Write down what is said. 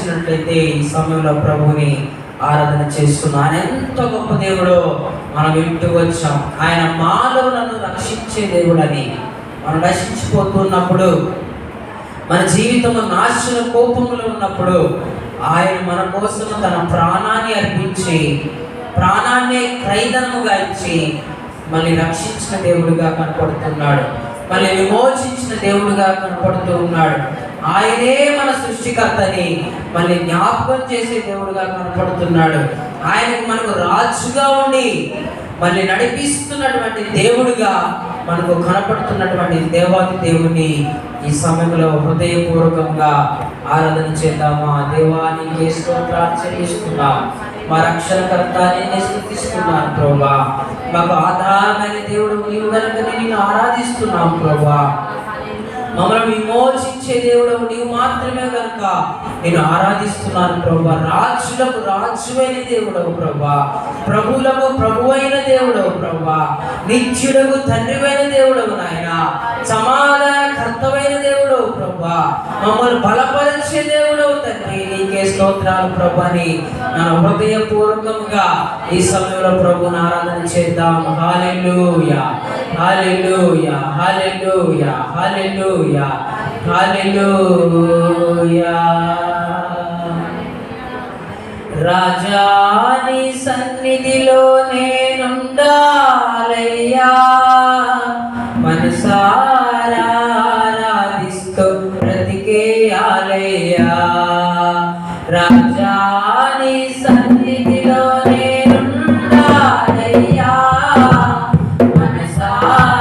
చేసినట్లయితే ఈ సమయంలో ప్రభుని ఆరాధన చేస్తున్నాను. ఎంత గొప్ప దేవుడో మనం వింటూ వచ్చాం. ఆయన మాలో నన్ను రక్షించే దేవుడని మనం నశించిపోతున్నప్పుడు మన జీవితంలో నాశన కోపంలో ఉన్నప్పుడు ఆయన మన కోసం తన ప్రాణాన్ని అర్పించి ప్రాణాన్ని క్రైదనముగా ఇచ్చి మళ్ళీ రక్షించిన దేవుడిగా కనపడుతున్నాడు. మళ్ళీ విమోచించిన దేవుడిగా కనపడుతూ ఉన్నాడు ఆయనే మన సృష్టికర్తని. మళ్ళీ జ్ఞాపకం చేసే దేవుడిగా కనపడుతున్నాడు. ఆయనకు మనకు రాజుగా ఉండి మళ్ళీ నడిపిస్తున్నటువంటి దేవుడిగా మనకు కనపడుతున్నటువంటి దేవాది దేవుని ఈ సమయంలో హృదయపూర్వకంగా ఆరాధన చేద్దామా? దేవానికి స్తోత్రాలు చెల్లిస్తున్నాం. మా రక్షణకర్త నిన్నే స్థుతిస్తున్నాను ప్రభా. మాకు ఆధారమైన దేవుడు నీవు కనుక నిన్ను ఆరాధిస్తున్నాం ప్రభా. మమ్మల్ని విమోచించే దేవుడు నీవు మాత్రమే కనుక నేను ఆరాధిస్తున్నాను ప్రభా రాజులకు రాజువైన దేవుడవు ప్రభా ప్రభువులకు ప్రభువైన దేవుడవు ప్రభా నిత్యుడకు తండ్రివైన దేవుడవు నాయన సమాధానకర్తమైన దేవుడవు ప్రభా మమ్మల్ని బలపరిచే దేవుడవు తండ్రి స్తోత్రాలు ప్రభు ప్రభాని నా హృదయపూర్వకంగా ఈ సమయంలో ప్రభుని ఆరాధన చేద్దాం. Hallelujah hallelujah hallelujah hallelujah hallelujah రాజాని సన్నిధిలో నేనుండాలయ్యా. Bye.